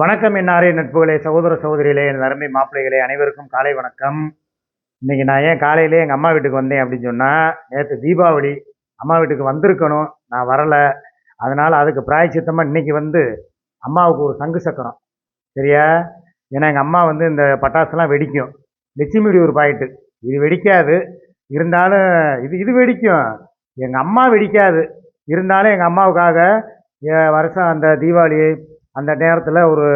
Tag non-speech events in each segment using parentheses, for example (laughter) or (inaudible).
வணக்கம் என்னாரே நட்புகளே சகோதர சகோதரிகளே என் அருமை மாப்பிள்ளைகளே அனைவருக்கும் காலை வணக்கம். இன்னைக்கு நான் ஏன் காலையிலே எங்கள் அம்மா வீட்டுக்கு வந்தேன் அப்படின்னு சொன்னால் நேற்று தீபாவளி அம்மா வீட்டுக்கு வந்திருக்கணும். நான் வரலை. அதனால் அதுக்கு பிராயச்சித்தமாக இன்னைக்கு வந்து அம்மாவுக்கு ஒரு சங்கு சக்கரம். சரியா? ஏன்னா எங்கள் அம்மா வந்து இந்த பட்டாசுலாம் வெடிக்கும். லட்சுமி ஒரு பாயிட்டு இது வெடிக்காது. இருந்தாலும் இது இது வெடிக்கும். எங்கள் அம்மா வெடிக்காது. இருந்தாலும் எங்கள் அம்மாவுக்காக வருஷம் அந்த தீபாவளி அந்த நேரத்தில் ஒரு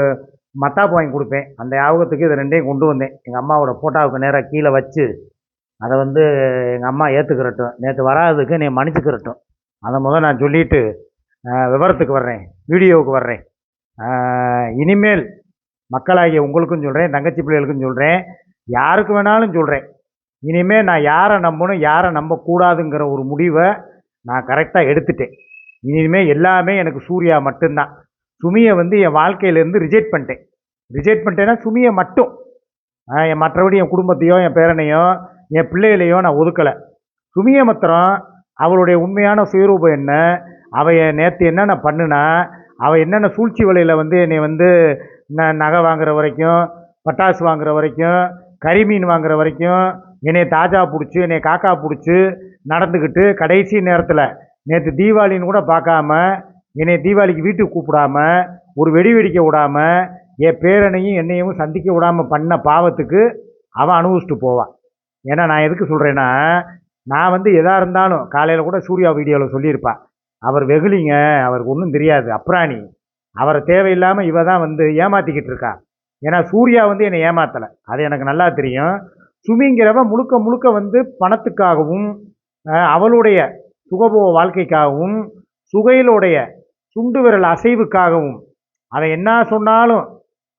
மத்தாப்பு வாங்கி கொடுப்பேன். அந்த ஞாபகத்துக்கு இது ரெண்டையும் கொண்டு வந்தேன். எங்கள் அம்மாவோட ஃபோட்டோவுக்கு நேராக கீழே வச்சு அதை வந்து எங்கள் அம்மா ஏற்றுக்கிறட்டும் நேற்று வராததுக்கு நீ மன்னிச்சுக்கிறட்டும். அதை முதல் நான் சொல்லிட்டு விவரத்துக்கு வர்றேன். வீடியோவுக்கு வர்றேன். இனிமேல் மக்களாகிய உங்களுக்கும் சொல்கிறேன் தங்கச்சி பிள்ளைகளுக்கும் சொல்கிறேன் யாருக்கு வேணாலும் சொல்கிறேன் இனிமேல் நான் யாரை நம்பணும் யாரை நம்பக்கூடாதுங்கிற ஒரு முடிவை நான் கரெக்டாக எடுத்துட்டேன். இனிமேல் எல்லாமே எனக்கு சூர்யா மட்டும்தான். சுமியை வந்து என் வாழ்க்கையிலேருந்து ரிஜெக்ட் பண்ணிட்டேன். ரிஜெக்ட் பண்ணிட்டேன்னா சுமியை மட்டும். என் மற்றபடி என் குடும்பத்தையோ என் பேரனையோ என் பிள்ளைகளையோ நான் ஒதுக்கலை. சுமியை மாத்திரம் அவளுடைய உண்மையான சுயரூபம் என்ன? அவள் நேற்று என்னென்ன பண்ணுனா? அவள் என்னென்ன சூழ்ச்சி வலையில் வந்து என்னை வந்து ந நகை வாங்குற வரைக்கும் பட்டாசு வாங்குற வரைக்கும் கறிமீன் வாங்குற வரைக்கும் என்னை தாஜா பிடிச்சி என்னை காக்கா பிடிச்சி நடந்துக்கிட்டு கடைசி நேரத்தில் நேற்று தீபாவளின்னு கூட பார்க்காம என்னை தீபாவளிக்கு வீட்டுக்கு கூப்பிடாம ஒரு வெடி வெடிக்க விடாம என் பேரனையும் என்னையும் சந்திக்க விடாமல் பண்ண பாவத்துக்கு அவன் அனுபவிச்சுட்டு போவான். ஏன்னா நான் எதுக்கு சொல்கிறேன்னா நான் வந்து எதாக இருந்தாலும் காலையில் கூட சூர்யா வீடியோவில் சொல்லியிருப்பாள் அவர் வெகுளிங்க அவருக்கு ஒன்றும் தெரியாது அப்ராணி. அவரை தேவையில்லாமல் இவ தான் வந்து ஏமாற்றிக்கிட்டு இருக்கா. ஏன்னா சூர்யா வந்து என்னை ஏமாத்தலை. அது எனக்கு நல்லா தெரியும். சுமிங்கிறவ முழுக்க முழுக்க வந்து பணத்துக்காகவும் அவளுடைய சுகபோக வாழ்க்கைக்காகவும் சுகையிலுடைய சுண்டு விரல் அசைவுக்காகவும். அவன் என்ன சொன்னாலும்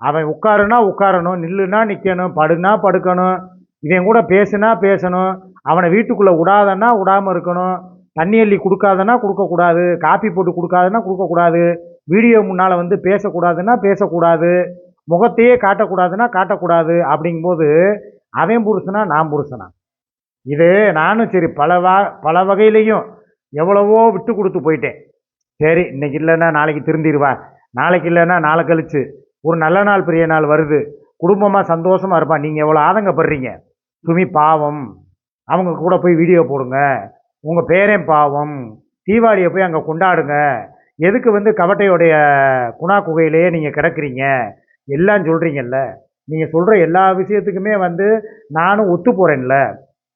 அவன் உட்காருனா உட்காரணும் நில்லுனா நிற்கணும் படுனா படுக்கணும் இவன் கூட பேசுனா பேசணும் அவனை வீட்டுக்குள்ளே விடாதன்னா விடாமல் இருக்கணும் தண்ணி அள்ளி கொடுக்காதன்னா கொடுக்கக்கூடாது காப்பி போட்டு கொடுக்காதன்னா கொடுக்கக்கூடாது வீடியோ முன்னால் வந்து பேசக்கூடாதுன்னா பேசக்கூடாது முகத்தையே காட்டக்கூடாதுன்னா காட்டக்கூடாது அப்படிங்கும்போது அவன் புருஷனா நான் புருஷனா? இது நானும் சரி பல வா பல வகையிலையும் எவ்வளவோ விட்டு கொடுத்து போயிட்டேன். சரி இன்னைக்கு இல்லைன்னா நாளைக்கு திருந்திடுவா நாளைக்கு இல்லைன்னா நாளை கழிச்சு. ஒரு நல்ல நாள் பெரிய நாள் வருது. குடும்பமாக சந்தோஷமாக இருப்பான் நீங்கள் எவ்வளோ ஆதங்கப்படுறீங்க? சுமி பாவம். அவங்க கூட போய் வீடியோ போடுங்க. உங்கள் பேரன் பாவம். தீபாவளியை போய் அங்கே கொண்டாடுங்க. எதுக்கு வந்து கவட்டையோடைய குணா குகையிலேயே நீங்கள் கிடக்குறீங்க? எல்லாம் சொல்கிறீங்கல்ல நீங்கள் சொல்கிற எல்லா விஷயத்துக்குமே வந்து நானும் ஒத்து போகிறேன்ல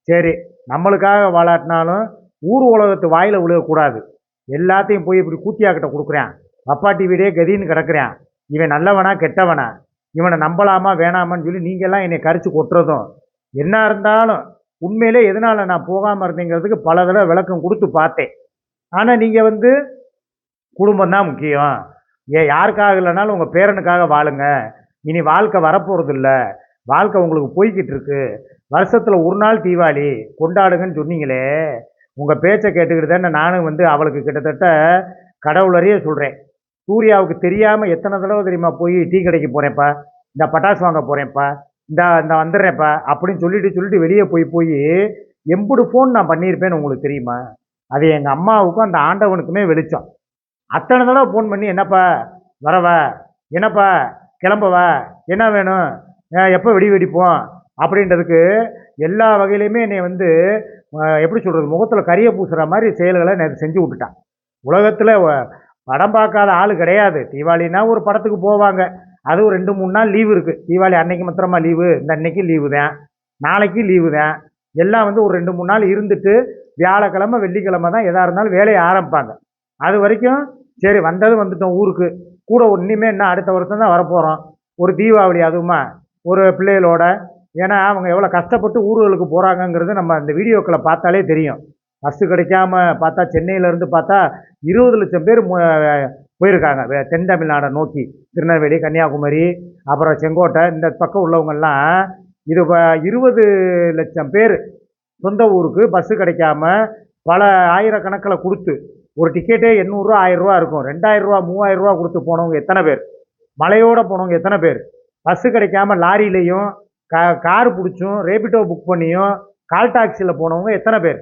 சரி நம்மளுக்காக வாழாட்டினாலும் ஊர் உலகத்து வாயில் விழுகக்கூடாது. எல்லாத்தையும் போய் இப்படி கூத்தியாக்கிட்ட கொடுக்குறான். அப்பாட்டி வீடே கதின்னு கிடக்குறான். இவன் நல்லவனா கெட்டவனா? இவனை நம்பலாமா வேணாமான்னு சொல்லி நீங்கள்லாம் என்னை கரிச்சு கொட்டுறதும். என்ன இருந்தாலும் உண்மையிலே எதனால் நான் போகாமல் இருந்தேங்கிறதுக்கு பல தடவை விளக்கம் கொடுத்து பார்த்தேன். ஆனால் நீங்கள் வந்து குடும்பம் தான் முக்கியம். ஏ யாருக்காக இல்லைனாலும் உங்கள் பேரனுக்காக வாழுங்க. இனி வாழ்க்கை வரப்போகிறது இல்லை வாழ்க்கை உங்களுக்கு போய்கிட்டு இருக்கு. வருஷத்தில் ஒரு நாள் தீபாவளி கொண்டாடுங்கன்னு சொன்னீங்களே. உங்கள் பேச்சை கேட்டுக்கிட்டு தானே நானும் வந்து அவளுக்கு கிட்டத்தட்ட கடவுளரையே சொல்கிறேன் சூர்யாவுக்கு தெரியாமல் எத்தனை தடவை தெரியுமா போய் டீ கடைக்கு போகிறேன்ப்பா இந்த பட்டாசு வாங்க போகிறேன்ப்பா இந்த இந்த வந்துடுறேன்ப்பா அப்படின்னு சொல்லிட்டு சொல்லிட்டு வெளியே போய் போய் எம்புடு ஃபோன் நான் பண்ணியிருப்பேன்னு உங்களுக்கு தெரியுமா? அது எங்கள் அம்மாவுக்கும் அந்த ஆண்டவனுக்குமே வெளிச்சம். அத்தனை தடவை ஃபோன் பண்ணி என்னப்பா வரவா என்னப்பா கிளம்பவா என்ன வேணும் எப்போ வெடி வெடிப்போம் அப்படின்றதுக்கு எல்லா வகையிலையுமே என்னை வந்து எப்படி சொல்கிறது முகத்தில் கரியை பூசுகிற மாதிரி செயல்களை நேற்று செஞ்சு விட்டுட்டான் உலகத்தில் படம் பார்க்காத ஆள் கிடையாது. தீபாவளினா ஒரு படத்துக்கு போவாங்க. அதுவும் ரெண்டு மூணு நாள் லீவு இருக்குது தீபாவளி அன்னைக்கு மாத்திரமா லீவு இந்த அன்னைக்கு லீவு தான் நாளைக்கு லீவு தான் எல்லாம் வந்து ஒரு ரெண்டு மூணு நாள் இருந்துட்டு வியாழக்கிழமை வெள்ளிக்கிழமை தான் எதாக இருந்தாலும் வேலையை ஆரம்பிப்பாங்க. அது வரைக்கும் சரி வந்தது வந்துட்டோம் ஊருக்கு. கூட ஒன்றுமே என்ன அடுத்த வருஷம் தான் வரப்போகிறோம் ஒரு தீபாவளி அதுவுமா ஒரு பிள்ளைகளோட ஏன்னா அவங்க எவ்வளோ கஷ்டப்பட்டு ஊர்களுக்கு போகிறாங்கங்கிறது நம்ம அந்த வீடியோக்களை பார்த்தாலே தெரியும். பஸ்ஸு கிடைக்காம பார்த்தா சென்னையிலேருந்து பார்த்தா இருபது லட்சம் பேர் போயிருக்காங்க. வே- தென் தமிழ்நாடை நோக்கி. திருநெல்வேலி கன்னியாகுமரி அப்புறம் செங்கோட்டை இந்த பக்கம் உள்ளவங்கெல்லாம் இது இருபது லட்சம் பேர் சொந்த ஊருக்கு பஸ்ஸு கிடைக்காம பல ஆயிரக்கணக்கில் கொடுத்து ஒரு டிக்கெட்டே எண்ணூறுரூவா ஆயிரரூவா இருக்கும். ரெண்டாயிரரூவா மூவாயிரரூவா கொடுத்து போனவங்க எத்தனை பேர்? மலையோட போனவங்க எத்தனை பேர்? பஸ்ஸு கிடைக்காம லாரியிலையும் கா கார் பிடிச்சும் ரேபிட்டோ புக் பண்ணியும் கால் டாக்ஸியில் போனவங்க எத்தனை பேர்?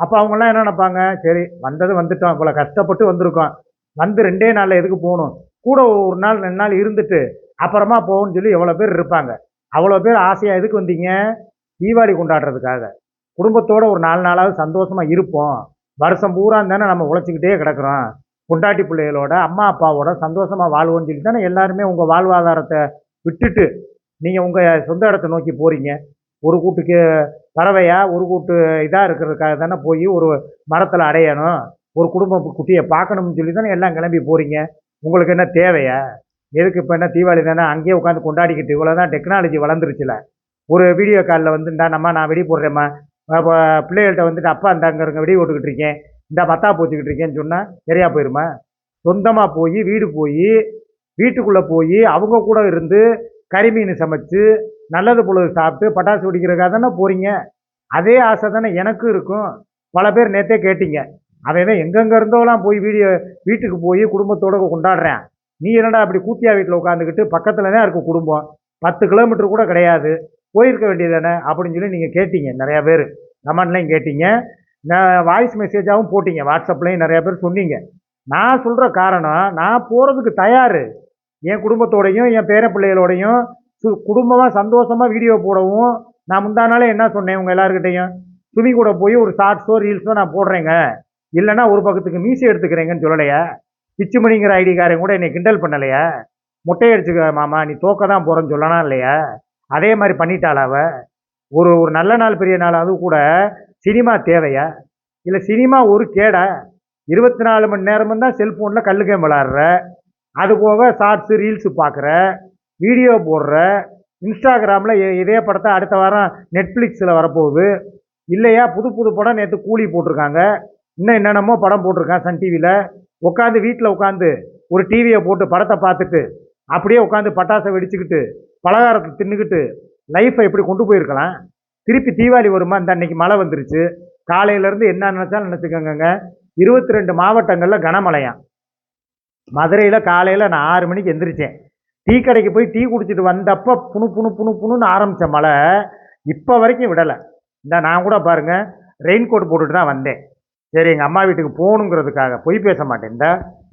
அப்போ அவங்கெல்லாம் என்ன நினைப்பாங்க? சரி வந்தது வந்துட்டோம் இவ்வளோ கஷ்டப்பட்டு வந்திருக்கோம். வந்து ரெண்டே நாளில் எதுக்கு போகணும்? கூட ஒரு நாள் ரெண்டு நாள் இருந்துட்டு அப்புறமா போகணும்னு சொல்லி எவ்வளோ பேர் இருப்பாங்க? அவ்வளோ பேர் ஆசையாக எதுக்கு வந்தீங்க? தீபாவளி கொண்டாடுறதுக்காக. குடும்பத்தோடு ஒரு நாலு நாளாவது சந்தோஷமாக இருப்போம். வருஷம் பூரா தானே நம்ம உழைச்சிக்கிட்டே கிடக்குறோம். பொண்டாட்டி பிள்ளைகளோட அம்மா அப்பாவோட சந்தோஷமாக வாழ்வோன்னு சொல்லி தானே எல்லாருமே உங்கள் வாழ்வாதாரத்தை விட்டுட்டு நீங்கள் உங்கள் சொந்த இடத்த நோக்கி போகிறீங்க ஒரு கூட்டுக்கு பறவையாக ஒரு கூட்டு இதாக இருக்கிறதுக்காக தானே போய் ஒரு மரத்தில் அடையணும். ஒரு குடும்ப குட்டியை பார்க்கணும்னு சொல்லி தானே எல்லாம் கிளம்பி போகிறீங்க உங்களுக்கு என்ன தேவையா? எதுக்கு இப்போ என்ன தீபாவளி தானே அங்கேயே உட்காந்து கொண்டாடிக்கிட்டு இவ்வளோ தான் டெக்னாலஜி வளர்ந்துருச்சுல. ஒரு வீடியோ காலில் வந்து இந்தாண்ணம்மா நான் வெடி போடுறேம்மா. இப்போ பிள்ளைகள்கிட்ட வந்துட்டு அப்பா இந்த இருங்க வெடி போட்டுக்கிட்டு இருக்கேன். இந்த மத்தா போச்சுக்கிட்டு இருக்கேன்னு சொன்னால் சரியா போயிருமா? சொந்தமாக போய் வீடு போய் வீட்டுக்குள்ளே போய் அவங்க கூட இருந்து கறிமீன் சமைச்சு நல்லது பொழுது சாப்பிட்டு பட்டாசு வெடிக்கிறதுக்காக தானே போகிறீங்க அதே ஆசை தானே எனக்கும் இருக்கும். பல பேர் நேற்றே கேட்டீங்க. அவன் எங்கெங்கே இருந்தோலாம் போய் வீடியோ வீட்டுக்கு போய் குடும்பத்தோட கொண்டாடுறேன். நீ என்னடா அப்படி கூத்தியா வீட்டில் உட்காந்துக்கிட்டு பக்கத்தில் தான் இருக்கும் குடும்பம். பத்து கிலோமீட்டர் கூட கிடையாது. போயிருக்க வேண்டியது தானே அப்படின்னு சொல்லி நீங்கள் கேட்டீங்க நிறையா பேர். கமெண்ட்லையும் கேட்டீங்க. நான் வாய்ஸ் மெசேஜாகவும் போட்டீங்க வாட்ஸ்அப்லையும் நிறையா பேர் சொன்னீங்க. நான் சொல்கிற காரணம் நான் போகிறதுக்கு தயார். என் குடும்பத்தோடையும் என் பேர பிள்ளைகளோடையும் சு குடும்பமாக சந்தோஷமாக வீடியோ போடவும் நான் முந்தானாலே என்ன சொன்னேன் உங்கள் எல்லாருக்கிட்டையும் துணி கூட போய் ஒரு ஷார்ட்ஸோ ரீல்ஸோ நான் போடுறேங்க. இல்லைன்னா ஒரு பக்கத்துக்கு மீசி எடுத்துக்கிறேங்கன்னு சொல்லலையா? பிச்சுமணிங்கிற ஐடிக்காரன் கூட என்னை கிண்டல் பண்ணலையா? முட்டை அடிச்சுக்க மாமா நீ தோக்க தான் போகிறேன்னு சொல்லலாம் இல்லையா? அதே மாதிரி பண்ணிட்டாளா அவ? ஒரு ஒரு நல்ல நாள் பெரிய நாள் அது கூட சினிமா தேவையா? இல்லை சினிமா ஒரு கேடா? இருபத்தி நாலு மணி நேரமும் தான் செல்ஃபோனில் கல்லு கேம் விளாட்ற? அது போக ஷார்ட்ஸு ரீல்ஸு பார்க்குற வீடியோ போடுற இன்ஸ்டாகிராமில் இதே படத்தை அடுத்த வாரம் நெட்ஃப்ளிக்ஸில் வரப்போகுது. இல்லையா? புது புது படம் நேற்று கூலி போட்டிருக்காங்க. இன்னும் என்னென்னமோ படம் போட்டிருக்கான் சன் டிவியில் உட்காந்து வீட்டில் உட்காந்து ஒரு டிவியை போட்டு படத்தை பார்த்துட்டு அப்படியே உட்காந்து பட்டாசை வெடிச்சுக்கிட்டு பலகாரத்தை தின்னுக்கிட்டு லைஃப்பை எப்படி கொண்டு போயிருக்கலாம்? திருப்பி தீபாவளி வருமா? இந்த அன்னைக்கு மழை வந்துருச்சு. காலையிலேருந்து என்ன நினச்சாலும் நினச்சிக்கோங்க இருபத்தி ரெண்டு மாவட்டங்களில் கனமழையாம். மதுரையில் காலையில் நான் ஆறு மணிக்கு எந்திரிச்சேன். டீ கடைக்கு போய் டீ குடிச்சிட்டு வந்தப்போ புணு புணு புணு புணுன்னு ஆரம்பித்த மழை இப்போ வரைக்கும் விடலை. இந்த நான் கூட பாருங்கள் ரெயின் கோட் போட்டுட்டு தான் வந்தேன். சரி எங்கள் அம்மா வீட்டுக்கு போகணுங்கிறதுக்காக பொய் பேச மாட்டேன். இந்த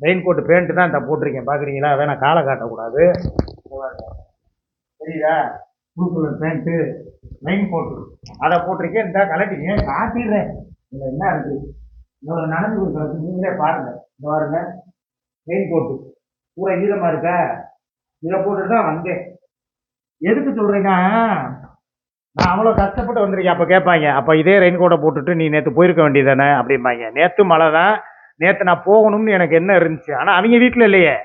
ரெயின் கோட் பேண்ட்டு தான் இந்த போட்டிருக்கேன். பார்க்குறீங்களா வேணாம் காலை காட்டக்கூடாது. சரியா பாருங்க. Blue colour pant rain coat அதை போட்டிருக்கேன். இந்த கலட்டிங்க காட்டிடுறேன்? இதில் என்ன இருக்குது இவ்வளோ நடந்து கொடுக்குறது நீங்களே பாருங்கள் இந்த பாருங்கள் ரெயின் கோட்டு பூரா ஈரமாக இருக்க? இதை போட்டுட்டு தான் வந்தேன். எதுக்கு சொல்கிறேன்னா நான் அவ்வளோ கஷ்டப்பட்டு வந்திருக்கேன். அப்போ கேட்பாங்க அப்போ இதே ரெயின் கோட்டை போட்டுட்டு நீ நேற்று போயிருக்க வேண்டியதானே அப்படிம்பாங்க. நேற்று மழை தான். நேற்று நான் போகணும்னு எனக்கு என்ன இருந்துச்சு? ஆனால் அவங்க வீட்டில் இல்லையே.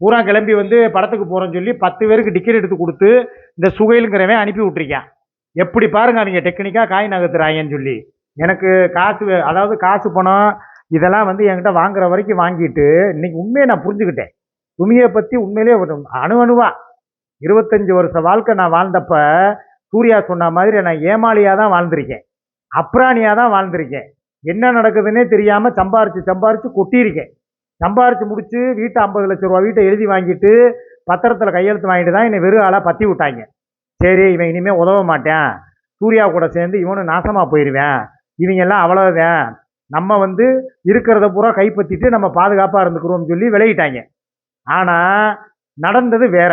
பூரா கிளம்பி வந்து படத்துக்கு போகிறேன்னு சொல்லி பத்து பேருக்கு டிக்கெட் எடுத்து கொடுத்து இந்த சுகைலுங்கிறவன் அனுப்பி விட்டுருக்கேன். எப்படி பாருங்க அவங்க டெக்னிக்காக காய் நகர்த்துறாங்கன்னு சொல்லி. எனக்கு காசு அதாவது காசு பணம் இதெல்லாம் வந்து என்கிட்ட வாங்குற வரைக்கும் வாங்கிட்டு இன்னைக்கு உண்மையை நான் புரிஞ்சுக்கிட்டேன். துணியை பற்றி உண்மையிலே ஒரு அணு அணுவா. இருபத்தஞ்சி வருஷ வாழ்க்கை நான் வாழ்ந்தப்ப சூர்யா சொன்ன மாதிரி நான் ஏமாளியாக தான் வாழ்ந்திருக்கேன். அப்ராணியாக தான் வாழ்ந்திருக்கேன். என்ன நடக்குதுன்னே தெரியாமல் சம்பாரிச்சு சம்பாரிச்சு கொட்டியிருக்கேன். சம்பாரித்து முடித்து வீட்டை ஐம்பது லட்ச ரூபா வீட்டை எழுதி வாங்கிட்டு பத்திரத்தில் கையெழுத்து வாங்கிட்டு தான் என்னை வெறும் ஆளாக பற்றி விட்டாங்க. சரி இவன் இனிமேல் உதவ மாட்டேன். சூர்யா கூட சேர்ந்து இவனும் நாசமாக போயிடுவேன் இவங்க எல்லாம் அவ்வளோதான் நம்ம வந்து இருக்கிறத பூரா கைப்பற்றிட்டு நம்ம பாதுகாப்பாக இருந்துக்கிறோம்னு சொல்லி விலகிட்டாங்க. ஆனால் நடந்தது வேற.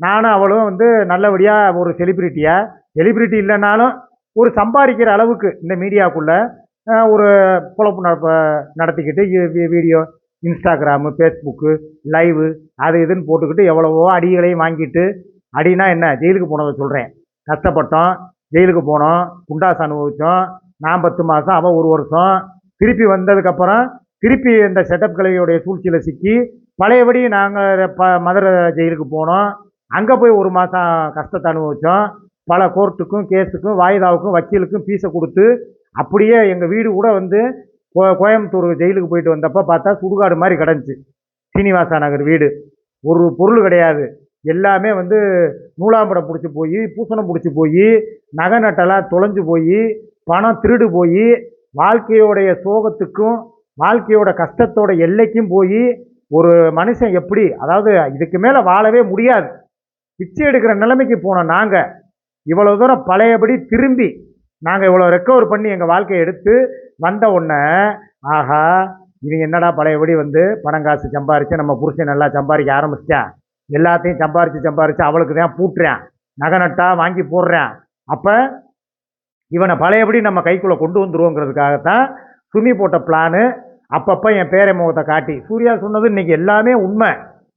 நானும் அவளும் வந்து நல்லபடியாக ஒரு செலிப்ரிட்டியாக செலிப்ரிட்டி இல்லைனாலும் ஒரு சம்பாதிக்கிற அளவுக்கு இந்த மீடியாக்குள்ளே ஒரு பொழப்பு நடப்ப நடத்திக்கிட்டு வீடியோ இன்ஸ்டாகிராமு ஃபேஸ்புக்கு லைவு அது இதுன்னு போட்டுக்கிட்டு எவ்வளவோ அடிகளையும் வாங்கிட்டு அடினா என்ன? ஜெயிலுக்கு போனதை சொல்கிறேன் கஷ்டப்பட்டோம் ஜெயிலுக்கு போனோம் குண்டாசு அனுபவித்தோம் நான் பத்து மாதம் அவள் ஒரு வருஷம். திருப்பி வந்ததுக்கப்புறம் திருப்பி இந்த செட்டப் கலையுடைய சூழ்ச்சியில் சிக்கி பழையபடி நாங்கள் ப மதுரை ஜெயிலுக்கு போனோம். அங்கே போய் ஒரு மாதம் கஷ்டத்தை அனுபவித்தோம் பல கோர்ட்டுக்கும் கேஸுக்கும் வாய்தாவுக்கும் வக்கீலுக்கும் ஃபீஸை கொடுத்து அப்படியே எங்கள் வீடு கூட வந்து கோ- கோயம்புத்தூர் ஜெயிலுக்கு போயிட்டு வந்தப்போ பார்த்தா சுடுகாடு மாதிரி கிடந்துச்சு. சீனிவாசா நகர் வீடு. ஒரு பொருள் கிடையாது. எல்லாமே வந்து நூலாம்படம் பிடிச்சி போய் பூசணம் பிடிச்சி போய் நகை நட்டெல்லாம் தொலைஞ்சு போய் பணம் திருடு போய் வாழ்க்கையோடைய சோகத்துக்கும் வாழ்க்கையோட கஷ்டத்தோட எல்லைக்கும் போய் ஒரு மனுஷன் எப்படி அதாவது இதுக்கு மேலே வாழவே முடியாது. பிச்சை எடுக்கிற நிலைமைக்கு போனோம் நாங்கள் இவ்வளோ தூரம் பழையபடி திரும்பி நாங்கள் இவ்வளோ ரெக்கவர் பண்ணி எங்கள் வாழ்க்கையை எடுத்து வந்த உடனே ஆஹா இனி என்னடா பழையபடி வந்து பணம் காசு சம்பாரித்து நம்ம புருஷன் நல்லா சம்பாதிக்க ஆரம்பிச்சிட்டான் எல்லாத்தையும் சம்பாரித்து சம்பாரித்து அவளுக்கு தான் பூட்டுறேன். நகை நட்டா வாங்கி போடுறேன். அப்போ இவனை பழையபடி நம்ம கைக்குள்ளே கொண்டு வந்துருவோங்கிறதுக்காகத்தான் சுமி போட்ட பிளானு அப்பப்போ என் பேரை முகத்தை காட்டி. சூர்யா சொன்னது இன்றைக்கி எல்லாமே உண்மை.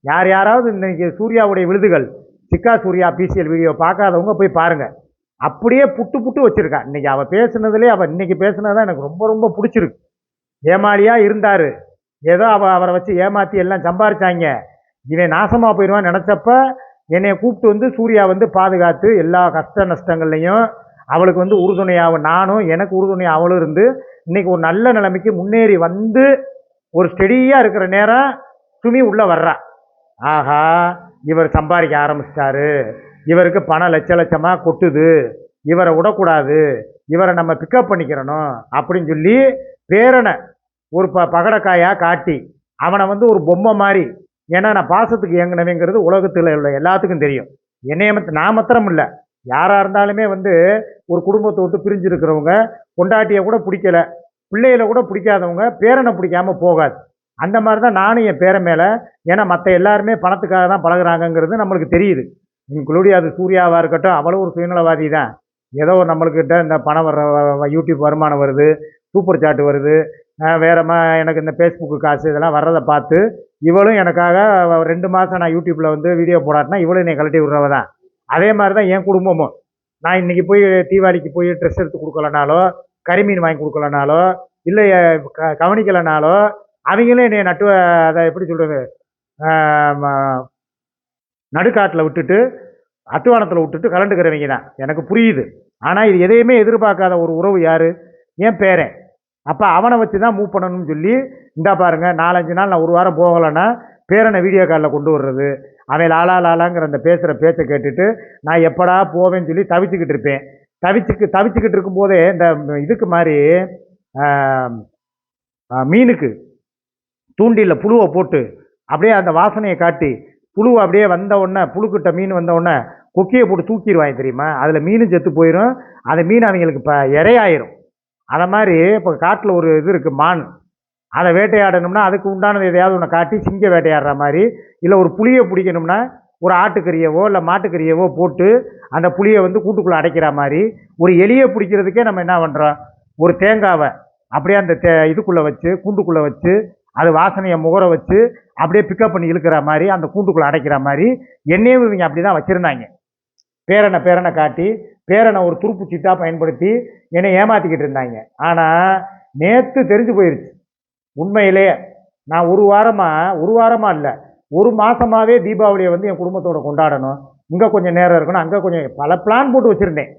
யார் யாராவது இன்றைக்கி சூர்யாவுடைய விழுதுகள் சிக்கா சூர்யா பிசிஎல் வீடியோ பார்க்காதவங்க போய் பாருங்கள் அப்படியே புட்டு புட்டு வச்சுருக்கா. இன்றைக்கி அவள் பேசுனதுலேயே அவள் இன்றைக்கி பேசுனது தான் எனக்கு ரொம்ப ரொம்ப பிடிச்சிருக்கு. ஏமாளியாக இருந்தார். ஏதோ அவ அவரை வச்சு ஏமாற்றி எல்லாம் சம்பாரிச்சாங்க. இவன் நாசமாக போயிடுவான்னு நினச்சப்ப என்னைய கூப்பிட்டு வந்து சூர்யா வந்து பாதுகாத்து எல்லா கஷ்ட நஷ்டங்கள்லையும் அவளுக்கு வந்து உறுதுணையாக நானும் எனக்கு உறுதுணை அவளும் இருந்து இன்னைக்கு ஒரு நல்ல நிலைமைக்கு முன்னேறி வந்து ஒரு ஸ்டெடியாக இருக்கிற நேரம் சுமி உள்ளே வர்றா. ஆஹா இவர் சம்பாதிக்க ஆரம்பிச்சிட்டாரு. இவருக்கு பணம் லட்ச லட்சமாக கொட்டுது. இவரை விடக்கூடாது. இவரை நம்ம பிக்கப் பண்ணிக்கிறணும் அப்படின்னு சொல்லி பேரனை ஒரு ப பகடக்காயாக காட்டி அவனை வந்து ஒரு பொம்மை மாதிரி ஏன்னா நான் பாசத்துக்கு இயங்கினவேங்கிறது உலகத்தில் உள்ள எல்லாத்துக்கும் தெரியும். என்னைய மத்த நான் மாத்திரம் இல்லை யாராக இருந்தாலுமே வந்து ஒரு குடும்பத்தை விட்டு பிரிஞ்சிருக்கிறவங்க கொண்டாட்டியை கூட பிடிக்கல பிள்ளைகளை கூட பிடிக்காதவங்க பேரனை பிடிக்காம போகாது. அந்த மாதிரி தான் நானும் என் பேரன் மேலே. ஏன்னா மற்ற எல்லாருமே பணத்துக்காக தான் பழகுறாங்கங்கிறது நம்மளுக்கு தெரியுது. இன்க்ளூடி அது சூர்யாவாக இருக்கட்டும் அவளும் ஒரு சுயநலவாதி தான் ஏதோ நம்மளுக்கிட்ட இந்த பணம் வர்ற யூடியூப் வருமானம் வருது சூப்பர் சாட் வருது அஹ் மா எனக்கு இந்த ஃபேஸ்புக்கு காசு இதெல்லாம் வர்றதை பார்த்து இவளும் எனக்காக ரெண்டு மாதம் நான் யூடியூப்பில் வந்து வீடியோ போடாட்டினா இவளும் என்னை கழட்டி விடுறவ தான் அதே மாதிரி தான் என் குடும்பமும். நான் இன்னைக்கு போய் தீபாவளிக்கு போய் ட்ரெஸ் எடுத்து கொடுக்கலனாலோ கறிமீன் வாங்கி கொடுக்கலனாலோ இல்லை க கவனிக்கலைனாலோ அவங்களும் என்னை நட்டு அதை எப்படி சொல்கிறது நடுக்காட்டில் விட்டுட்டு அட்டுவானத்தில் விட்டுட்டு கலண்டுக்கிறவங்க தான். எனக்கு புரியுது. ஆனால் இது எதையுமே எதிர்பார்க்காத ஒரு உறவு யார்? என் பேரன். அப்போ அவனை வச்சு தான் மூவ் பண்ணணும்னு சொல்லி இந்தா பாருங்கள் நாலஞ்சு நாள் நான் ஒரு வாரம் போகலைன்னா பேரனை வீடியோ காலில் கொண்டு வர்றது அவன் லாலா லாலாங்கிற அந்த பேசுகிற பேச்சை கேட்டுட்டு நான் எப்படா போவேன்னு சொல்லி தவிச்சுக்கிட்டு இருப்பேன். தவிச்சுக்கு தவிச்சுக்கிட்டு இருக்கும்போதே இந்த இதுக்கு மாதிரி மீனுக்கு தூண்டிலில் புழுவை போட்டு அப்படியே அந்த வாசனையை காட்டி புழு அப்படியே வந்த உடனே புழுக்கிட்ட மீன் வந்த உடனே கொக்கியை போட்டு தூக்கிடுவாங்க தெரியுமா? அதில் மீன் செத்து போயிடும் அந்த மீன் அவங்களுக்கு இப்போ இறையாயிரும் அதை மாதிரி இப்போ காட்டில் ஒரு இது இருக்குது மான். அதை வேட்டையாடணும்னா அதுக்கு உண்டானது எதையாவது ஒன்று காட்டி சிங்க வேட்டையாடுற மாதிரி இல்லை ஒரு புளியை பிடிக்கணும்னா ஒரு ஆட்டுக்கறியவோ இல்லை மாட்டுக்கறியவோ போட்டு அந்த புளியை வந்து கூட்டுக்குள்ளே அடைக்கிற மாதிரி ஒரு எலியை பிடிக்கிறதுக்கே நம்ம என்ன பண்ணுறோம் ஒரு தேங்காவை அப்படியே அந்த தே இதுக்குள்ளே வச்சு கூண்டுக்குள்ளே வச்சு அது வாசனையை முகர வச்சு அப்படியே பிக்கப் பண்ணி இழுக்கிற மாதிரி அந்த கூண்டுக்குள்ளே அடைக்கிற மாதிரி என்னையும் இவங்க அப்படி தான் வச்சுருந்தாங்க. பேரனை பேரனை காட்டி பேரனை ஒரு துருப்பு சிட்டா பயன்படுத்தி என்னை ஏமாற்றிக்கிட்டு இருந்தாங்க. ஆனால் நேற்று தெரிஞ்சு போயிருச்சு. உண்மையிலே நான் ஒரு வாரமாக ஒரு வாரமாக இல்லை ஒரு மாதமாகவே தீபாவளியை வந்து என் குடும்பத்தோட கொண்டாடணும். இங்கே கொஞ்சம் நேரம் இருக்கணும் அங்கே கொஞ்சம் பல பிளான் போட்டு வச்சுருந்தேன்.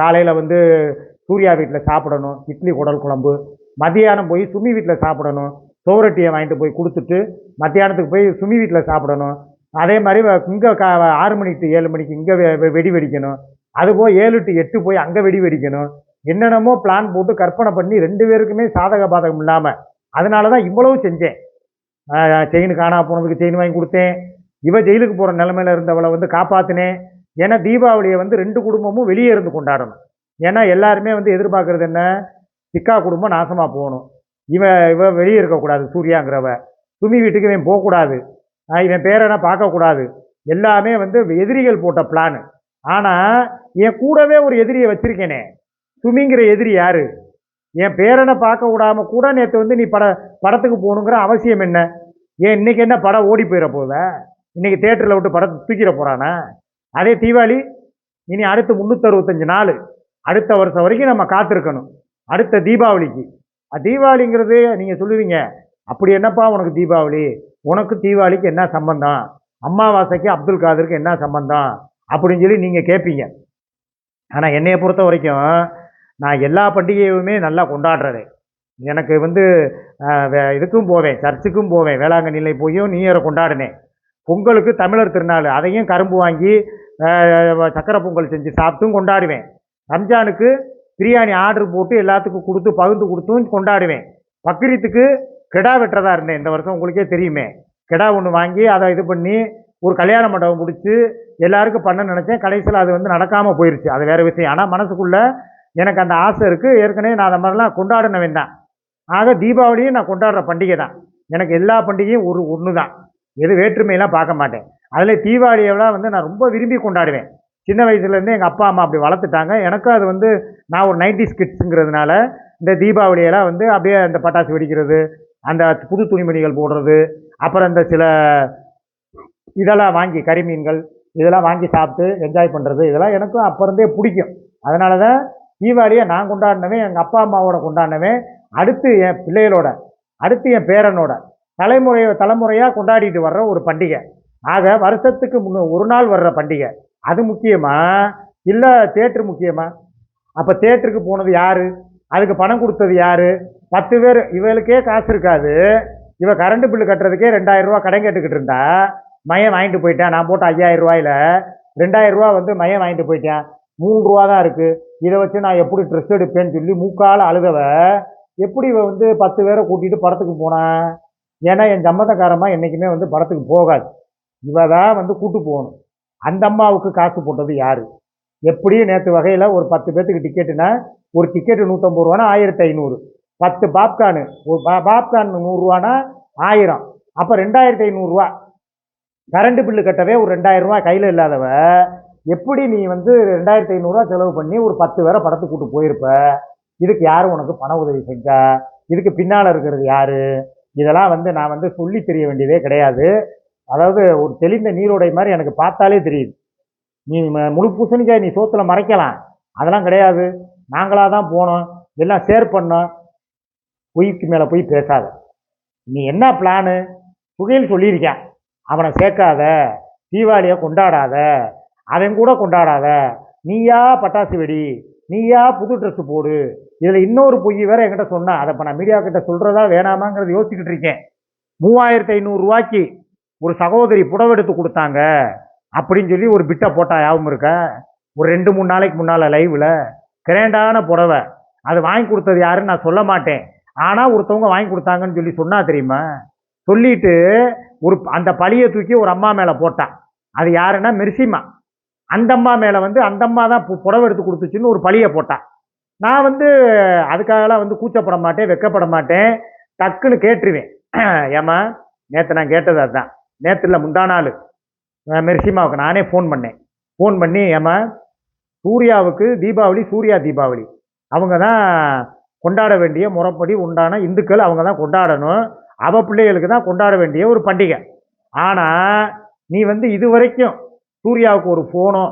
காலையில் வந்து சூர்யா வீட்டில் சாப்பிடணும் இட்லி குடல் குழம்பு. மதியானம் போய் சுமி வீட்டில் சாப்பிடணும் சோரட்டியை வாங்கிட்டு போய் கொடுத்துட்டு மத்தியானத்துக்கு போய் சுமி வீட்டில் சாப்பிடணும். அதே மாதிரி இங்கே கா ஆறு மணிக்கு ஏழு மணிக்கு இங்கே வெடி வெடிக்கணும். அதுபோல் ஏழு டு எட்டு போய் அங்கே வெடி வெடிக்கணும். என்னென்னமோ பிளான் போட்டு கற்பனை பண்ணி ரெண்டு பேருக்குமே சாதக பாதகம் இல்லாமல் அதனால தான் இவ்வளவு செஞ்சேன். செயின் காணா போனதுக்கு செயின் வாங்கி கொடுத்தேன். இவ ஜெயிலுக்கு போகிற நிலமையில இருந்தவளை வந்து காப்பாற்றினேன் ஏன்னா தீபாவளியை வந்து ரெண்டு குடும்பமும் வெளியே இருந்து கொண்டாடணும். ஏன்னா எல்லாருமே வந்து எதிர்பார்க்குறது என்ன? சிக்கா குடும்பம் நாசமாக போகணும். இவன் இவன் வெளியே இருக்கக்கூடாது சூர்யாங்கிறவ. சுமி வீட்டுக்கு இவன் போகக்கூடாது இவன் பேரனை பார்க்கக்கூடாது எல்லாமே வந்து எதிரிகள் போட்ட பிளானு ஆனால் என் கூடவே ஒரு எதிரியை வச்சுருக்கேனே. சுமிங்கிற எதிரி யார்? என் பேரனை பார்க்க விடாம கூட நேற்று வந்து நீ பட படத்துக்கு போகணுங்கிற அவசியம் என்ன? ஏன் இன்னைக்கு என்ன படம் ஓடி போயிட போத இன்றைக்கி தேட்டரில் விட்டு படத்தை தூக்கிட போகிறானா அதே தீபாவளி இனி அடுத்து முந்நூற்றறுபத்தஞ்சு நாள். அடுத்த வருஷம் வரைக்கும் நம்ம காத்திருக்கணும். அடுத்த தீபாவளிக்கு. தீபாவளிங்கிறது நீங்கள் சொல்லுவீங்க அப்படி என்னப்பா உனக்கு தீபாவளி? உனக்கு தீபாவளிக்கு என்ன சம்பந்தம்? அம்மாவாசைக்கு அப்துல் காதருக்கு என்ன சம்பந்தம்? அப்படின்னு சொல்லி நீங்கள் கேட்பீங்க ஆனால் என்னையை பொறுத்த வரைக்கும் நான் எல்லா பண்டிகையுமே நல்லா கொண்டாடுறேன் எனக்கு வந்து வே- இதுக்கும் போவேன் சர்ச்சுக்கும் போவேன் வேளாங்கண்ணியில் போயும் நியூ இயரை கொண்டாடினேன் பொங்கலுக்கு தமிழர் திருநாள் அதையும் கரும்பு வாங்கி சக்கரை பொங்கல் செஞ்சு சாப்பிட்டும் கொண்டாடுவேன். ரம்ஜானுக்கு பிரியாணி ஆர்டர் போட்டு எல்லாத்துக்கும் கொடுத்து பகிர்ந்து கொடுத்தும் கொண்டாடுவேன். பக்ரீத்துக்கு கிடா வெட்டுறதா இருந்தேன் இந்த வருஷம் உங்களுக்கே தெரியுமே. கிடா ஒன்று வாங்கி அதை இது பண்ணி ஒரு கல்யாண மண்டபம் பிடிச்சி எல்லாருக்கும் பண்ண நினச்சேன். கடைசியில் அது வந்து நடக்காமல் போயிடுச்சு அது வேறு விஷயம். ஆனால் மனசுக்குள்ளே எனக்கு அந்த ஆசை இருக்குது ஏற்கனவே நான் அந்த மாதிரிலாம் கொண்டாடினவன் தான். ஆக தீபாவளியும் நான் கொண்டாடுற பண்டிகை தான். எனக்கு எல்லா பண்டிகையும் ஒரு ஒன்று தான் எது வேற்றுமையெல்லாம் பார்க்க மாட்டேன். அதில் தீபாவளியெல்லாம் வந்து நான் ரொம்ப விரும்பி கொண்டாடுவேன். சின்ன வயசுலேருந்தே எங்கள் அப்பா அம்மா அப்படி வளர்த்துட்டாங்க. எனக்கும் அது வந்து நான் ஒரு நைன்டி கிட்ஸுங்கிறதுனால இந்த தீபாவளியெல்லாம் வந்து அப்படியே அந்த பட்டாசு வெடிக்கிறது அந்த புது துணிமணிகள் போடுறது அப்புறம் இந்த சில இதெல்லாம் வாங்கி கறிமீன்கள் இதெல்லாம் வாங்கி சாப்பிட்டு என்ஜாய் பண்ணுறது இதெல்லாம் எனக்கும் அப்போ இருந்தே பிடிக்கும். அதனால தான் தீபாவளியை நான் கொண்டாடினவன் எங்கள் அப்பா அம்மாவோட கொண்டாடினவன் அடுத்து என் பிள்ளைகளோட அடுத்து என் பேரனோட தலைமுறை தலைமுறையாக கொண்டாடிட்டு வர்ற ஒரு பண்டிகை. ஆக வருஷத்துக்கு முன்ன ஒரு நாள் வர்ற பண்டிகை. அது முக்கியமாக இல்லை தேட்ரு முக்கியமாக அப்போ தேட்டருக்கு போனது யார்? அதுக்கு பணம் கொடுத்தது யார்? பத்து பேர் இவளுக்கே காசு இருக்காது. இவ கரண்ட் பில்லு கட்டுறதுக்கே ரெண்டாயிரரூவா கடன் கேட்டுக்கிட்டு இருந்தா. மையம் வாங்கிட்டு போயிட்டேன் நான் போட்ட ஐயாயிரம் ரூபாயில் ரெண்டாயிரம் ரூபா வந்து மையம் வாங்கிட்டு போயிட்டேன். மூணு ரூபா தான் இருக்குது இதை வச்சு நான் எப்படி ட்ரெஸ் எடுப்பேன்னு சொல்லி மூக்கால் அழுதவ எப்படி வந்து பத்து பேரை கூட்டிகிட்டு படத்துக்கு போனா? ஏன்னா என் சம்மந்தக்காரமா என்றைக்குமே வந்து படத்துக்கு போகாது. இவ தான் வந்து கூட்டு போகணும். அந்த அம்மாவுக்கு காசு போட்டது யார்? எப்படியும் நேற்று வகையில் ஒரு பத்து பேர்த்துக்கு டிக்கெட்டுனா ஒரு டிக்கெட்டு நூற்றம்பது ரூபானா ஆயிரத்தி ஐநூறு. பத்து பாப்கார்னு ஒரு பா பாப்கார்ன் நூறுரூவானா ஆயிரம். அப்போ ரெண்டாயிரத்தி ஐநூறுரூவா கரண்ட் பில்லு கட்டவே ஒரு ரெண்டாயிரம் கையில் இல்லாதவ எப்படி நீ வந்து ரெண்டாயிரத்தி ஐநூறுரூவா செலவு பண்ணி ஒரு பத்து பேரை படத்துக்கு கூட்டு போயிருப்ப? இதுக்கு யார் உனக்கு பண உதவி செஞ்சா? இதுக்கு பின்னால் இருக்கிறது யார்? இதெல்லாம் வந்து நான் வந்து சொல்லி தெரிய வேண்டியதே கிடையாது. அதாவது ஒரு தெளிந்த நீரோடை மாதிரி எனக்கு பார்த்தாலே தெரியுது. நீ ம- முழு பூசணிக்காய் நீ சோத்தில் மறைக்கலாம். அதெல்லாம் கிடையாது. நாங்களாக தான் போனோம். எல்லாம் ஷேர் பண்ணோம். பொய்க்கு மேலே போய் பேசாத. நீ என்ன பிளானு புகையில் சொல்லியிருக்கேன். அவனை சேர்க்காத. தீபாவளியை கொண்டாடாத. அவன் கூட கொண்டாடாத. நீயா பட்டாசு வெடி. நீயா புது ட்ரெஸ்ஸு போடு. இதில் இன்னொரு பொய் வேற என்கிட்ட சொன்னா. அதை இப்போ நான் மீடியா கிட்ட சொல்கிறதா வேணாமாங்கிறத யோசிச்சுக்கிட்டு இருக்கேன். மூவாயிரத்து ஐநூறுரூவாய்க்கு ஒரு சகோதரி புடவை எடுத்து கொடுத்தாங்க. அப்படின்னு சொல்லி ஒரு பிட்டை போட்டா யாவும் இருக்க? ஒரு ரெண்டு மூணு நாளைக்கு முன்னால் லைவில் கிரேண்டான புடவை. அது வாங்கி கொடுத்தது யாருன்னு நான் சொல்ல மாட்டேன். ஆனால் ஒருத்தவங்க வாங்கி கொடுத்தாங்கன்னு சொல்லி சொன்னால் தெரியுமா? சொல்லிட்டு ஒரு அந்த பழியை தூக்கி ஒரு அம்மா மேலே போட்டான் அது யாருன்னா மெர்சிமா. அந்தம்மா மேலே வந்து அந்தம்மா தான் பு- புடவை எடுத்து கொடுத்துச்சுன்னு ஒரு பழியை போட்டான் நான் வந்து அதுக்காகலாம் வந்து கூச்சப்பட மாட்டேன் வெக்கப்பட மாட்டேன். டக்குன்னு கேட்டுருவேன். (clears throat) ஏம்மா நேற்று நான் கேட்டது அதுதான் நேற்று இல்லை முந்தா நாள். மெர்சிமாவுக்கு நானே ஃபோன் பண்ணேன். ஃபோன் பண்ணி ஏம்மா சூர்யாவுக்கு தீபாவளி சூர்யா தீபாவளி. அவங்க தான் கொண்டாட வேண்டிய முறைப்படி உண்டான இந்துக்கள் அவங்க தான் கொண்டாடணும். அவ பிள்ளைகளுக்கு தான் கொண்டாட வேண்டிய ஒரு பண்டிகை. ஆனால் நீ வந்து இது வரைக்கும் சூர்யாவுக்கு ஒரு ஃபோனோ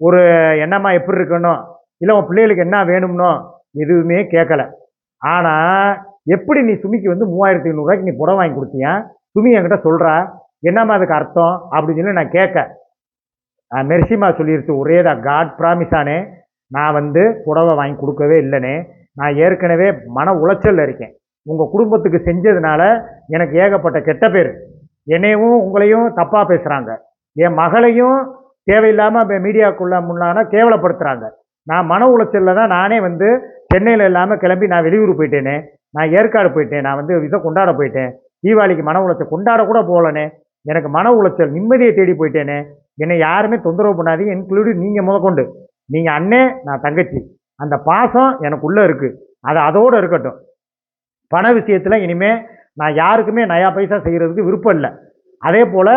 ஒரு என்னம்மா எப்படி இருக்கணும் இல்லை உன் பிள்ளைகளுக்கு என்ன வேணும்னோ எதுவுமே கேட்கல ஆனால் எப்படி நீ சுமிக்கு வந்து மூவாயிரத்தி ஐநூறுரூவாய்க்கு நீ புடவை வாங்கி கொடுத்தியா? சுமி என்கிட்ட சொல்கிறா என்னம்மா அதுக்கு அர்த்தம்? அப்படின்னு சொல்லி நான் கேட்க. மெர்சிமா சொல்லிருச்சு ஒரே தான் காட் ப்ராமிஸானே நான் வந்து புடவை வாங்கி கொடுக்கவே இல்லைனே நான் ஏற்கனவே மன உளைச்சலில் இருக்கேன். உங்கள் குடும்பத்துக்கு செஞ்சதுனால எனக்கு ஏகப்பட்ட கெட்ட பேர். என்னையும் உங்களையும் தப்பாக பேசுகிறாங்க என் மகளையும் தேவையில்லாமல் மீடியாக்குள்ள முன்னான கேவலப்படுத்துகிறாங்க நான் மன உளைச்சலில் தான் நானே வந்து சென்னையில் இல்லாமல் கிளம்பி நான் வெளியூர் போயிட்டேனே. நான் ஏற்காடு போயிட்டேன். நான் வந்து இதை கொண்டாட போயிட்டேன். தீபாவளிக்கு மன உளைச்சல் கொண்டாட கூட போகலனே. எனக்கு மன உளைச்சல் நிம்மதியை தேடி போயிட்டேனே. என்னை யாருமே தொந்தரவு பண்ணாதீங்க இன்க்ளூடு நீங்கள் முதற்கொண்டு. நீங்கள் அண்ணே நான் தங்கச்சி. அந்த பாசம் எனக்குள்ளே இருக்குது அது அதோடு இருக்கட்டும். பண விஷயத்தில் இனிமேல் நான் யாருக்குமே நயா பைசா செய்கிறதுக்கு விருப்பம் இல்லை. அதே போல்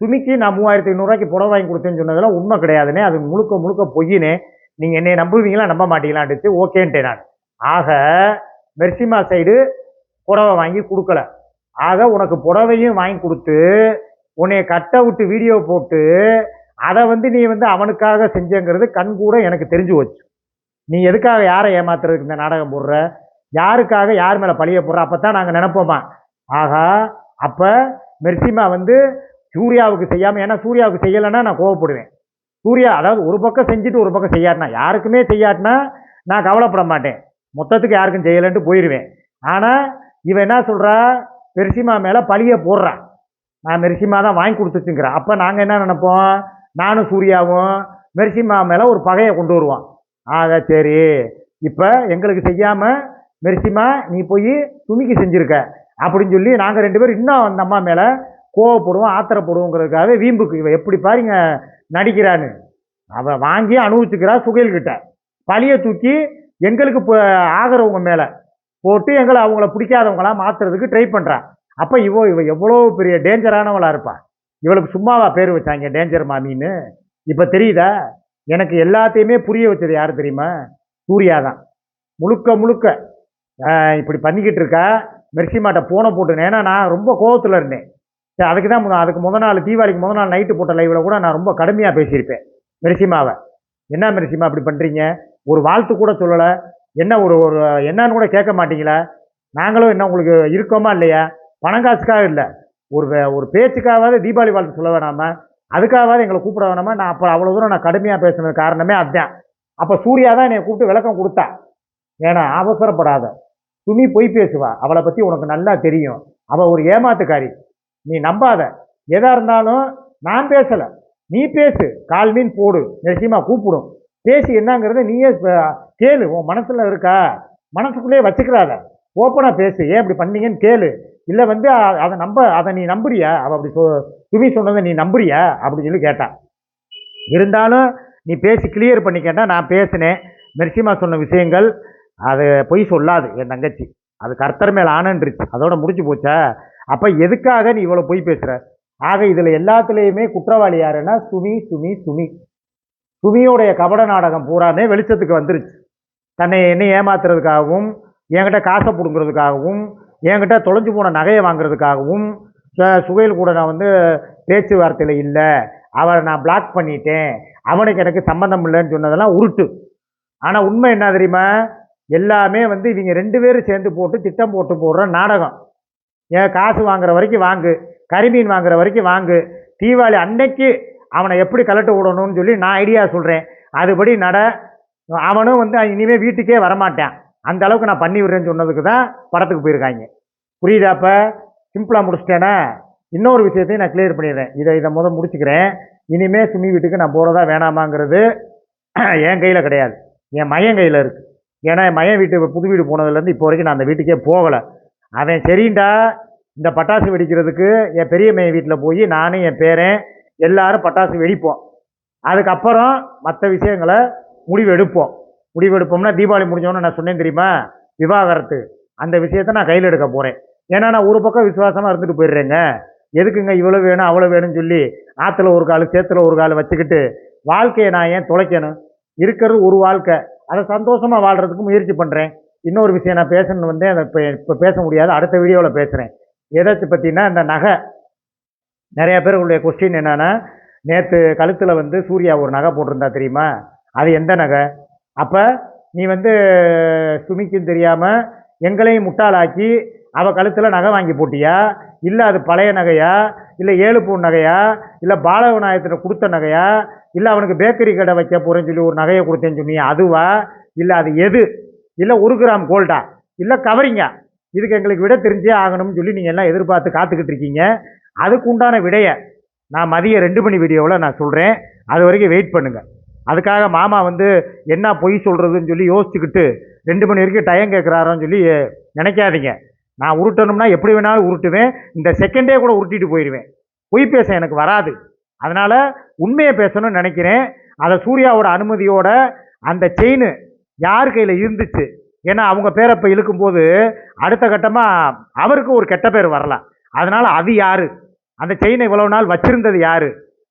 சுமிக்கு நான் மூவாயிரத்தி ஐநூறுரூவாய்க்கு புடவை வாங்கி கொடுத்தேன்னு சொன்னதெல்லாம் உண்மை கிடையாதுனே. அது முழுக்க முழுக்க பொய்யினே. நீங்கள் என்னை நம்புவீங்களா நம்ப மாட்டீங்களான்ட்டு ஓகேன்ட்டேன் நான். ஆக மெர்சிமா சைடு புடவை வாங்கி கொடுக்கல. ஆக உனக்கு புடவையும் வாங்கி கொடுத்து உன்னைய கட்ட விட்டு வீடியோ போட்டு அதை வந்து நீ வந்து அவனுக்காக செஞ்சங்கிறது கண் கூட எனக்கு தெரிஞ்சு போச்சு. நீ எதுக்காக யாரை ஏமாத்துறதுக்கு இந்த நாடகம் போடுற? யாருக்காக யார் மேலே பழிய போடுற? அப்போ தான் நாங்கள் நினப்போமா? ஆகா அப்போ மெர்சிமா வந்து சூர்யாவுக்கு செய்யாமல் ஏன்னா சூர்யாவுக்கு செய்யலைன்னா நான் கோவப்படுவேன். சூர்யா அதாவது ஒரு பக்கம் செஞ்சுட்டு ஒரு பக்கம் செய்யாட்டினா யாருக்குமே செய்யாட்டினா நான் கவலைப்பட மாட்டேன். மொத்தத்துக்கு யாருக்கும் செய்யலைன்ட்டு போயிடுவேன் ஆனால் இவன் என்ன சொல்கிறா பெருசிமா மேலே பழியை போடுறா. நான் மெர்சிமா தான் வாங்கி கொடுத்துச்சுங்கிறேன் அப்போ நாங்கள் என்ன நினைப்போம்? நானும் சூர்யாவும் மெர்சிமா மேலே ஒரு பகையை கொண்டு வருவோம். ஆக சரி. இப்போ எங்களுக்கு செய்யாமல் மெர்சிமா நீ போய் துணிக்கு செஞ்சுருக்க. அப்படின்னு சொல்லி நாங்கள் ரெண்டு பேரும் இன்னும் அந்த அம்மா மேலே கோவப்படுவோம் ஆத்திரப்படுவோங்கிறதுக்காகவே வீம்புக்கு இவன் எப்படி பாருங்க நடிக்கிறான்னு. அவள் வாங்கி அனுபவிச்சுக்கிறா சுகையில்கிட்ட. பழியை தூக்கி எங்களுக்கு இப்போ ஆகிறவங்க மேலே போட்டு எங்களை அவங்கள பிடிக்காதவங்களாம் மாற்றுறதுக்கு ட்ரை பண்ணுறான் அப்போ இவோ இவ எவ்வளோ பெரிய டேஞ்சரானவளா இருப்பான் இவளுக்கு சும்மாவா பேர் வச்சாங்க டேஞ்சர் மாமின்னு. இப்போ தெரியுதா? எனக்கு எல்லாத்தையுமே புரிய வச்சது யார் தெரியுமா? சூர்யா தான். முழுக்க முழுக்க இப்படி பண்ணிக்கிட்டு இருக்கா. மெர்சி மாட்டை போன போட்டுனேன். ஏன்னா நான் ரொம்ப கோபத்தில் இருந்தேன். அதுக்கு தான் அதுக்கு முத நாள் தீபாவளிக்கு முத நாள் நைட்டு போட்ட லைவில் கூட நான் ரொம்ப கடுமையாக பேசியிருப்பேன். மெரிசிமாவை. என்ன மெரிசிமா அப்படி பண்ணுறீங்க ஒரு வாழ்த்து கூட சொல்லலை. என்ன ஒரு ஒரு என்னன்னு கூட கேட்க மாட்டீங்களா. நாங்களும் என்ன உங்களுக்கு இருக்கோமா இல்லையா? பணம் காசுக்காக இல்லை. ஒரு ஒரு பேச்சுக்காவது தீபாவளி வாழ்த்து சொல்ல வேணாமா அதுக்காகவாது எங்களை கூப்பிட வேணாமா நான் அப்போ அவ்வளோ தூரம் நான் கடுமையாக பேசுனது காரணமே அதுதான் அப்போ சூர்யா தான் என்னை கூப்பிட்டு விளக்கம் கொடுத்தா. ஏன்னா அவசரப்படாத. துணி பொய் பேசுவா. அவளை பற்றி உனக்கு நல்லா தெரியும். அவள் ஒரு ஏமாத்துக்காரி. நீ நம்பாத. எதா இருந்தாலும் நான் பேசலை. நீ பேசு. கால் மீன் போடு. நிச்சயமா கூப்பிடும். பேசி என்னங்கிறத நீயே கேளு. உன் மனசுல இருக்கா? மனசுக்குள்ளேயே வச்சுக்கிறாத. ஓப்பனாக பேசு. ஏன் இப்படி பண்ணீங்கன்னு கேளு. இல்லை வந்து அதை நம்ப அதை நீ நம்புறியா? அவள் அப்படி சொ சுமி சொன்னதை நீ நம்புறியா? அப்படின்னு சொல்லி கேட்டான் இருந்தாலும் நீ பேசி கிளியர் பண்ணி கேட்டால் நான் பேசினேன். மெர்சிமா சொன்ன விஷயங்கள் அது பொய் சொல்லாது. என் தங்கச்சி. அது கர்த்தர் மேலே ஆனன்றுச்சு அதோட முடிஞ்சு போச்சா? அப்போ எதுக்காக நீ இவ்வளோ போய் பேசுகிற ஆக இதில் எல்லாத்துலேயுமே குற்றவாளி யாருன்னா சுமி சுமி சுமி. சுமியோடைய கபட நாடகம் பூராமே வெளிச்சத்துக்கு வந்துருச்சு. தன்னை என்னை ஏமாத்துறதுக்காகவும் என்கிட்ட காசை பிடுங்கிறதுக்காகவும் என்கிட்ட தொலைஞ்சு போன நகையை வாங்குறதுக்காகவும் சுகையில் கூட நான் வந்து பேச்சுவார்த்தையில் இல்லை. அவரை நான் பிளாக் பண்ணிட்டேன். அவனுக்கு எனக்கு சம்மந்தம் இல்லைன்னு சொன்னதெல்லாம் உருட்டு. ஆனால் உண்மை என்ன தெரியுமா? எல்லாமே வந்து இவங்க ரெண்டு பேரும் சேர்ந்து போட்டு திட்டம் போட்டு போடுற நாடகம். ஏன் காசு வாங்குற வரைக்கும் வாங்கு. கரிமீன் வாங்குற வரைக்கும் வாங்கு. தீபாவளி அன்னைக்கு அவனை எப்படி கலட்டு விடணும்னு சொல்லி நான் ஐடியா சொல்கிறேன் அதுபடி நட. அவனும் வந்து இனிமேல் வீட்டுக்கே வரமாட்டேன். அந்த அளவுக்கு நான் பண்ணி விடுறேன்னு சொன்னதுக்கு தான் படத்துக்கு போயிருக்காங்க. புரியுதாப்ப சிம்பிளாக முடிச்சிட்டேன்னா இன்னொரு விஷயத்தையும் நான் கிளியர் பண்ணிடுறேன். இதை இதை முதல் முடிச்சுக்கிறேன். இனிமேல் சுமி வீட்டுக்கு நான் போகிறதா வேணாமாங்கிறது (clears throat) என் கையில் கிடையாது. என் மயன் கையில் இருக்குது ஏன்னா என் மயன் வீட்டு புது வீடு போனதுலேருந்து இப்போ வரைக்கும் நான் அந்த வீட்டுக்கே போகலை. அவன் சரிண்டா இந்த பட்டாசு வெடிக்கிறதுக்கு என் பெரிய வீட்டில் போய் நானும் என் பேரன் எல்லாரும் பட்டாசு வெடிப்போம். அதுக்கப்புறம் மற்ற விஷயங்களை முடிவு எடுப்போம் முடிவு எடுப்போம்னா தீபாவளி முடிஞ்சோன்னு நான் சொன்னேன் தெரியுமா? விவாகரத்து. அந்த விஷயத்தை நான் கையில் எடுக்க போகிறேன் ஏன்னா நான் ஒரு பக்கம் விசுவாசமாக இருந்துட்டு போயிடுறேங்க. எதுக்குங்க இவ்வளோ வேணும் அவ்வளோ வேணும்னு சொல்லி ஆற்றுல ஒரு கால் சேத்துல ஒரு கால் வச்சுக்கிட்டு வாழ்க்கையை நான் ஏன் தொலைக்கணும்? இருக்கிறது ஒரு வாழ்க்கை. அதை சந்தோஷமாக வாழ்கிறதுக்கு முயற்சி பண்ணுறேன் இன்னொரு விஷயம் நான் பேசணும்னு வந்து அதை இப்போ இப்போ பேச முடியாது. அடுத்த வீடியோவில் பேசுகிறேன் எதாச்சும் பார்த்தீங்கன்னா இந்த நகை. நிறைய பேருடைய கொஸ்டின் என்னென்னா நேற்று கழுத்தில் வந்து சூர்யா ஒரு நகை போட்டிருந்தா தெரியுமா? அது எந்த நகை? அப்போ நீ வந்து சுமிக்கும் தெரியாமல் எங்களையும் முட்டாளாக்கி அவள் கழுத்தில் நகை வாங்கி போட்டியா? இல்லை அது பழைய நகையா? இல்லை ஏழு பவுன் நகையா? இல்லை பாலவிநாயகத்தில் கொடுத்த நகையா? இல்லை அவனுக்கு பேக்கரி கடை வைக்க போகிறேன்னு சொல்லி ஒரு நகையை கொடுத்தேன்னு சொன்னியா அதுவா? இல்லை அது எது? இல்லை ஒரு கிராம் கோல்டா இல்லை கவரிங்கா? இதுக்கு எங்களுக்கு விட தெரிஞ்சே ஆகணும்னு சொல்லி நீங்கள் எல்லாம் எதிர்பார்த்து காத்துக்கிட்டு இருக்கீங்க. அதுக்கு உண்டான விடையை நான் மதியம் ரெண்டு மணி வீடியோவில் நான் சொல்கிறேன் அது வரைக்கும் வெயிட் பண்ணுங்கள் அதுக்காக மாமா வந்து என்ன பொய் சொல்கிறதுன்னு சொல்லி யோசிச்சுக்கிட்டு ரெண்டு மணி வரைக்கும் டைம் கேட்குறாரோன்னு சொல்லி நினைக்காதீங்க. நான் உருட்டணும்னா எப்படி வேணாலும் உருட்டுவேன். இந்த செகண்டே கூட உருட்டிட்டு போயிடுவேன் பொய் பேச எனக்கு வராது. அதனால் உண்மையை பேசணும்னு நினைக்கிறேன். அதை சூர்யாவோட அனுமதியோட அந்த செயின் யார் கையில் இருந்துச்சு? ஏன்னா அவங்க பேரை இப்போ இழுக்கும்போது அடுத்த கட்டமாக அவருக்கு ஒரு கெட்ட பேர் வரலாம் அதனால் அது யார்? அந்த செயினை இவ்வளவு நாள் வச்சிருந்தது யார்?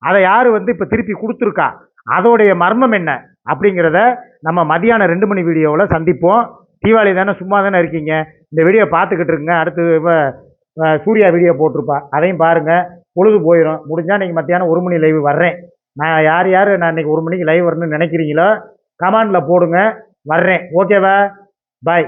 அதை யார் வந்து இப்போ திருப்பி கொடுத்துருக்கா? அதோடைய மர்மம் என்ன? அப்படிங்கிறத நம்ம மதியானம் ரெண்டு மணி வீடியோவில் சந்திப்போம். தீபாவளி தானே சும்மா தானே இருக்கீங்க? இந்த வீடியோ பார்த்துக்கிட்டு இருங்க. அடுத்து சூர்யா வீடியோ போட்டிருப்பா. அதையும் பாருங்கள் பொழுது போயிடும் முடிஞ்சால் நீங்கள் மத்தியானம் ஒரு மணி லைவ் வர்றேன். நான் யார் யார் நான் இன்னைக்கு ஒரு மணிக்கு லைவ் வரணும்னு நினைக்கிறீங்களோ கமாண்டில் போடுங்க. வர்றேன். ஓகேவா பாய்